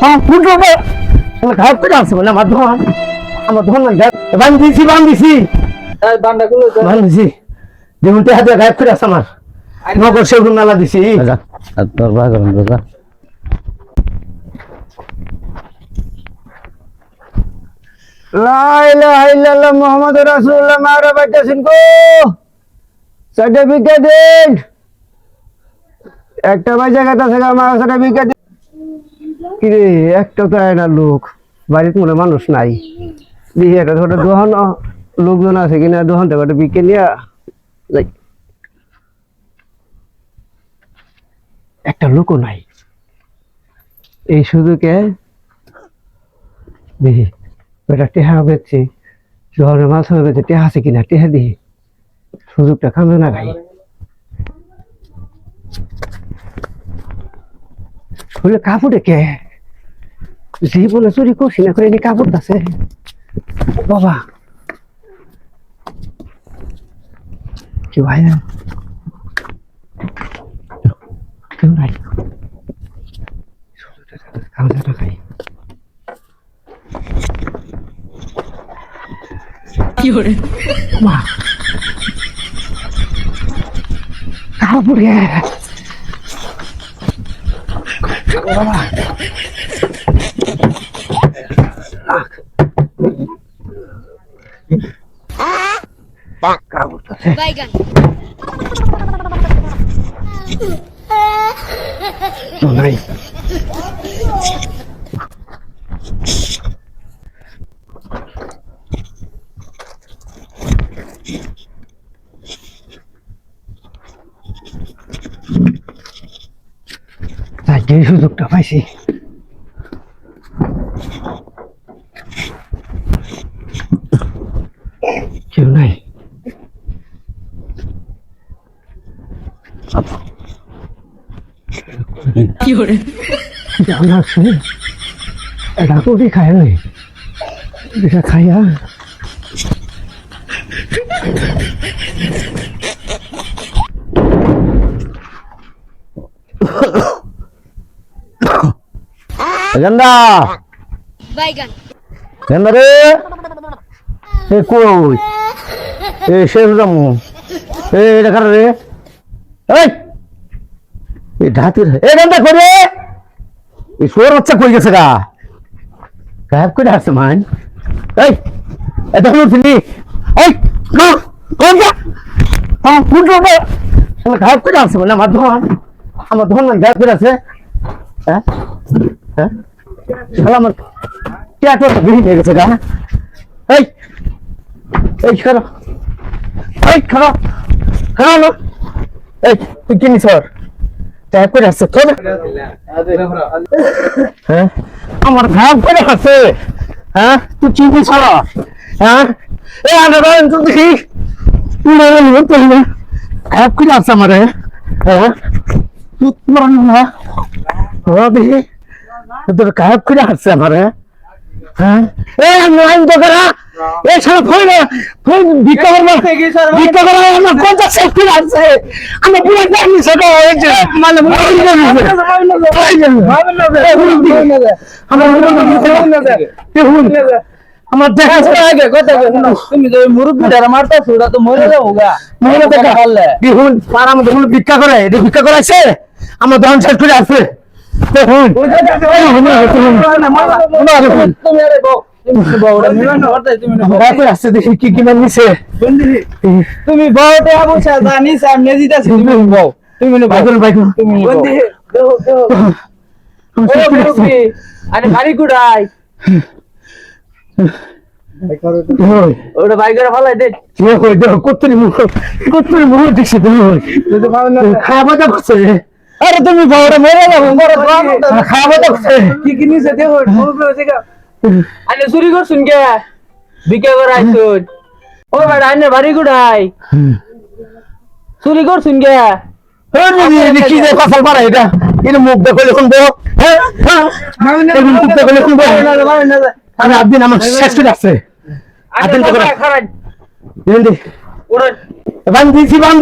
হ্যাঁ ফুটো গায়েব করে আছে মানে আমার ধন। আমার ধন বান দিছি বান দিছি বান্ডা গুলো দিছি যেমন তে হাতে গায়েব করে আছে আমার। নগর সেগুন নালা দিছি। তোর ভাগ দাদা লাইলাহ মোহাম্মদ রাসূলুল্লাহ মারা বাইতেছেন গো সার্টিফিকেট দিন। একটা বাই জায়গাটা থেকে আমার সার্টিফিকেট কিরে, একটা তো না লোক। বাড়িতে মনে মানুষ নাই। একটা দোহন লোকজন আছে কিনা বিকে একটা লোকও নাই। এই সুযোগে দেখি ওটা টেহা বেচছি। শহরের মাছ বেচে টেহা আছে কিনা, টেহা দিই সুযোগটা কামে না গাই বলে কাপড়ে কে জীবনে চুরি করছি না করে নি কাপড় আছে বাবা। কি ভাই না কেউ নাই? না গাই মা। কাপড়ে বাবা Baigan. নাই আজকে এই সুযোগটা পাইছি কেউ নাই জানা আছে এটা করে খায় নাই এটা খাইয়া গেন্দা গেন্দা রে এ কই এ শেষ রামু এ এটা কার রে এই এ ঢাতির এ গেন্দা করে এই সোর বাচ্চা কই গেছে গা গায়েব করে আসছে মান এই এটা হলো তিনি এই না যা হ্যাঁ কোন যাবে গায়েব করে আসছে মানে আমার ধন আমার ধন গায়েব করে আছে হ্যাঁ শালা আমার হয়ে আসছে হ্যাঁ? ঘাম করে আছে হ্যাঁ? তুই হ্যাঁ? আন্ডার তুই দেখি। তুই করে আছে আমার। হ্যাঁ? তুই না দেখি। তোর গায়েব করে আসছে আমার হ্যাঁ? এই আমি তো করা। এই সারা ফোন ফোন ভিক্ষা করব। ভিক্ষা করা আমার করে আসছে আমার পুরো টাইম ছোট হয়েছে মানে আমার দেখা আগে কথা কই না তুমি যে মুরব্বি দ্বারা মারতাছ ওটা তো মরে যাব গা। মহিলা দেখা পারলে বিহুন পাড়া মধ্যে ভিক্ষা করে। এটা ভিক্ষা করাইছে। আমার দহন শেষ করে দেখুন তুমি তুমি তুমি তুমি বউটা বুঝা জানি সামনে দিতাছি তুমি বউ তুমি না বউ বাইকুল বাইকুল তুমি আরে বাড়ি কুড়াই ওটা বাই করে ফলাই দে মুখ দেখছে খাওয়া দাওয়া করছে আরে তুমি বউটা মরে যাব বড় দোয়া খাওয়া কি কি নিছে দেখো আনে চুরি করছুন কে? বিকে করে আইছুন ও বেটা আনে বাড়ি কুড়াই চুরি করছুন কে? কি যে কথা পারা এটা? এটা মুখ দেখো এখন বো হ্যাঁ হ্যাঁ। মুখ দেখো বো আমি আদিন আমার শেষ করে আসছে আদিন তো করে বান দিছি বান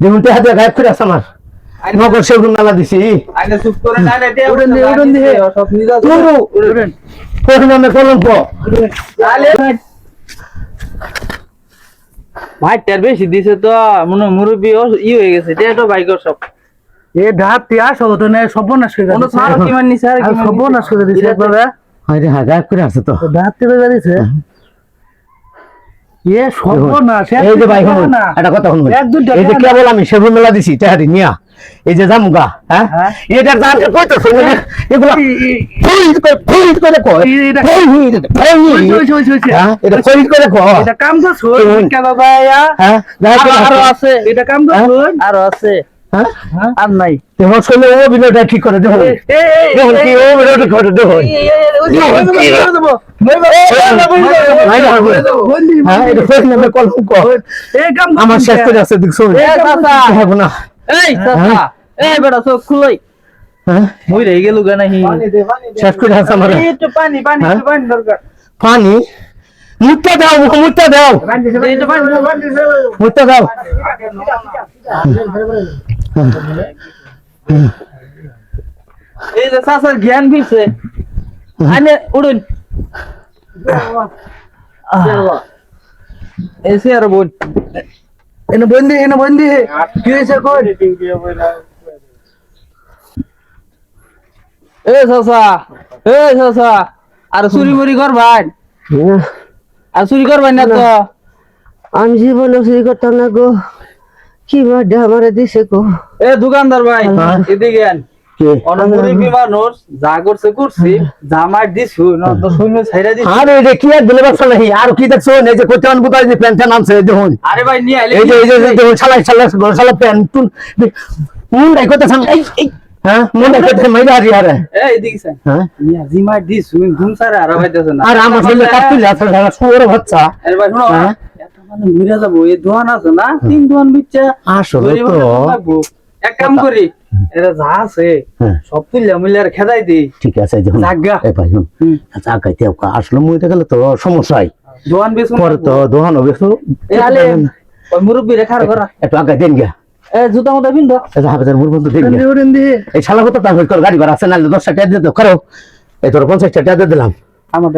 যেমন হাতে গায়েব করে আছে আমার। নগর সেগুন মেলা দিছি। আইনে চুপ করে না রে দে উড়ন দে, উড়ন দে। সব নিজা তুরু কোন নামে কলঙ্ক। আলে বেশি দিছে তো মনে হয় মুরব্বি ই হয়ে গেছে বাইকর সব। এ সব তো করে কোনো সার কি করে দিছে একবারে। হ্যাঁ গায়েব করে আছে তো। দিছে। সর্বনাশ এই যে ভাই না একটা কথা শুনুন এই যে কেবল আমি সেগুন মেলা দিছি তেহারি নিয়া। এই যে জামুগা হ্যাঁ? হ্যাঁ। এটা জান শুনুন এগুলা করে করে এটা- হইছে, হইছে। হ্যাঁ? এটা করে কয়? এটা কাম তো শুনুন। কে বাবা হ্যাঁ? আরও আছে। এটা কাম করছ আরও আছে। আর নাই ও ঠিক করে কি ও করে হ্যাঁ আমার শেষ করে আছে দেখছ হ্যাঁ না এই এই বেটা চোখ খুলই হ্যাঁ মই রয়ে গেল গা নাহি শেষ করে আছে আমার একটু পানি পানি হ্যাঁ? পানি দরকার পানি মুখটা দাও মুখটা দাও মুখটা দাও এই যে চাচার জ্ঞান ফিরছে আনে উড়ুন। এসে আর বোন। এনে বন্দি এনে বন্দি কি হয়েছে কই? এ চাচা এ চাচা আর চুরি মুরি করবাই আর চুরি করবাই না তো? আমি জীবনে চুরি করতাম না গো। কি বাড্ডা আমারে দিছে গো এ দোকানদার ভাই হ্যাঁ। এদিকে আন। আরে মুন হ্যাঁ? মুন হ্যাঁ? আমার বাচ্চা। হ্যাঁ? মানে ঘুরে যাব এই দোকান আছে না? তিন দোকান বিচ্চা আসলে তো এক কাম করি এটা যা আছে হ্যাঁ। সব তুললে মুলে আর খেদাই দিই। ঠিক আছে দেখুন জাগা। ভাই আসলে মইতে গেলে তো সমস্যাই। বেচুন পরে তো এই আলে ওই মুরব্বি রেখার একটু আগাই দেন গিয়া। এ জুতা মতো পিন্ধো এই হাফেজের মুর বন্ধু দেন গিয়া। এই শালা কথা তার তোর গাড়ি ভাড়া আছে টাকা দিয়ে দাও করো। এই তোর পঞ্চাশটা টাকা দিয়ে দিলাম। আমার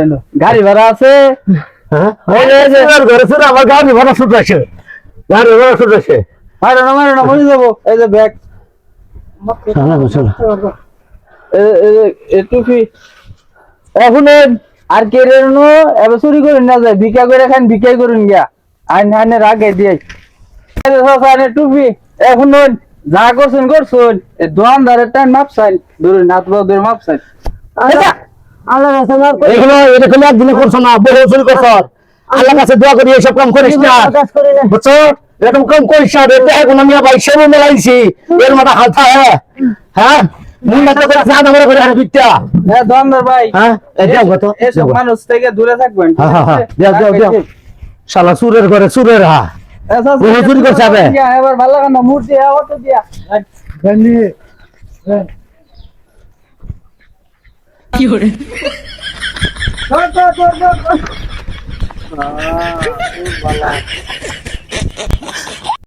গাড়ি ভাড়া আছে। হ্যাঁ আমার ঘরে ছিল, আমার গাড়ি ভাড়া শুধু আছে গাড়ি ভাড়া শুধু আছে মারো না মারো না মরে যাব। এই যে ব্যাগ। শালা গো, শালা। এ- এ- এ টুপি। এখন আর কে রে নো এবার চুরি করেন না যায়। ভিক্ষা করে খান ভিক্ষাই করুন গিয়া। আইন আইনের আগে দিয়ে। টুপি। এখন যা করছেন করছেন। এই দোকানদারের টাইম মাপসাইন ধরুন নাত বাবুদের মাপসাইন এগুলো এটা কোনো একদিনে করছ না বহু চুরি করছ। আল্লাহ কাছে দোয়া করি এসব কাম করিস না। বুঝছ? এরকম কাম করিস না রে এখন আমি আবার সেবু মেলাইছি। এর মাথা হালতা হ্যাঁ? চুরের ঘরে চুরের হা। চুরি করছে আবে। দিয়া, এবার ভালো কান্না মূর্তি অটো দিয়া বন্দি কি করে